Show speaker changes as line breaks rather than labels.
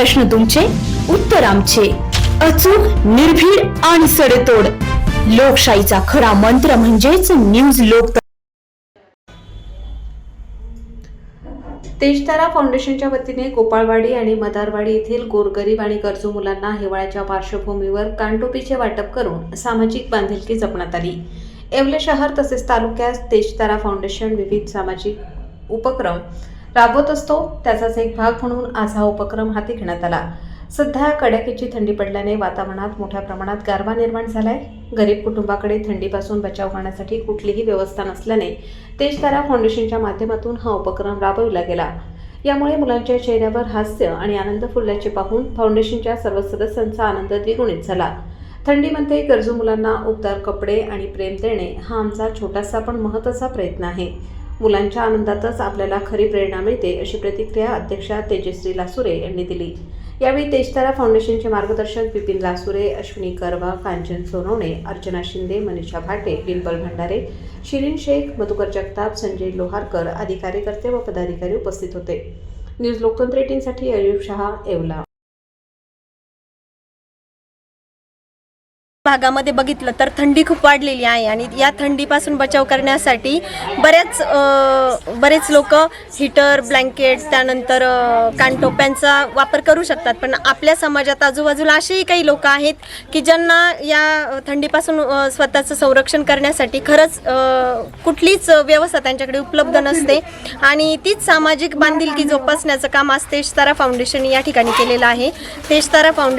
प्रश्न तुमचे उत्तर आमचे. अचूक निर्भीड आणि सडेतोड. लोकशाहीचा खरा मंत्र म्हणजेच न्यूज लोक
तेजतारा फाउंडेशनच्या वतीने गोपाळवाडी आणि मदारवाडी येथील गोरगरीब आणि गरजू मुलांना हिवाळ्याच्या पार्श्वभूमीवर कानटोपीचे वाटप करून सामाजिक बांधिलकी जपण्यात आली. येवले शहर तसेच तालुक्यात तेजतारा फाउंडेशन विविध सामाजिक उपक्रम राबवत असतो त्याचाच एक भाग म्हणून आज हा उपक्रम हाती घेण्यात आला. सध्या कडाक्याची थंडी पडल्याने वातावरणात मोठ्या प्रमाणात गारवा निर्माण झालाय. गरीब कुटुंबाकडे थंडीपासून बचाव करण्यासाठी कुठलीही व्यवस्था नसल्याने तेजतारा फाउंडेशनच्या माध्यमातून हा उपक्रम राबविला गेला. यामुळे मुलांच्या चेहऱ्यावर हास्य आणि आनंद फुलल्याचे पाहून फाउंडेशनच्या सर्व सदस्यांचा आनंद द्विगुणित झाला. थंडीमध्ये गरजू मुलांना उबदार कपडे आणि प्रेम देणे हा आमचा छोटासा पण महत्त्वाचा प्रयत्न आहे. मुलांच्या आनंदातच आपल्याला खरी प्रेरणा मिळते अशी प्रतिक्रिया अध्यक्षा तेजश्री लासुरे यांनी दिली. यावेळी तेजतारा फाउंडेशनचे मार्गदर्शक बिपिन लासुरे अश्विनी करवा कांचन सोनवणे अर्चना शिंदे मनीषा भाटे डिंपल भंडारे शिरीन शेख मधुकर जगताप संजय लोहारकर आदी कार्यकर्ते व पदाधिकारी उपस्थित होते. न्यूज लोकतंत्र एटीनसाठी अयुब शहा येवला.
भागामध्ये बघितलं तर थंडी खूप वाढलेली आहे आणि या थंडीपासून बचाव करण्यासाठी बऱ्याच बरेच लोक हीटर ब्लँकेट त्यानंतर कानटोप्यांचा वापर करू शकतात. पण आपल्या समाजात आजूबाजूला असेही काही लोक आहेत की ज्यांना या थंडीपासून स्वतःचं संरक्षण करण्यासाठी खरंच कुठलीच व्यवस्था त्यांच्याकडे उपलब्ध नसते. आणि तीच सामाजिक बांधिलकी जोपासण्याचं काम आज तेजतारा फाउंडेशन या ठिकाणी केलेलं आहे. तेजतारा फाउंडेशन